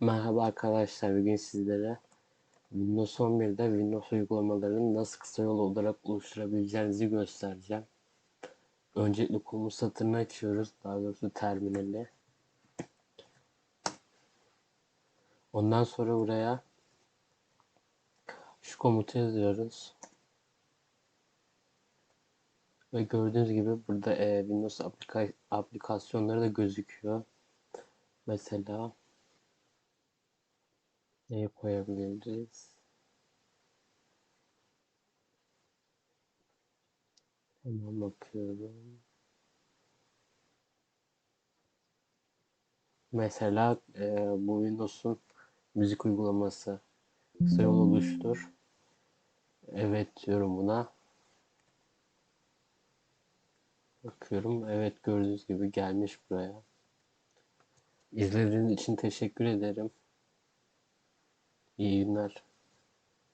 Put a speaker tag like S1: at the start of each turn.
S1: Merhaba arkadaşlar, bugün sizlere Windows 11'de Windows uygulamalarını nasıl kısa yol olarak oluşturabileceğinizi göstereceğim. Öncelikle komut satırını açıyoruz, daha doğrusu terminali. Ondan sonra buraya şu komutu yazıyoruz. Ve gördüğünüz gibi burada e, Windows aplika aplikasyonları da gözüküyor. Mesela Neyi koyabiliriz? Hemen bakıyorum. Mesela e, bu Windows'un müzik uygulaması. Kısa yol oluştur. Evet diyorum buna. Bakıyorum. Evet gördüğünüz gibi gelmiş buraya. İzlediğiniz için teşekkür ederim. и наш.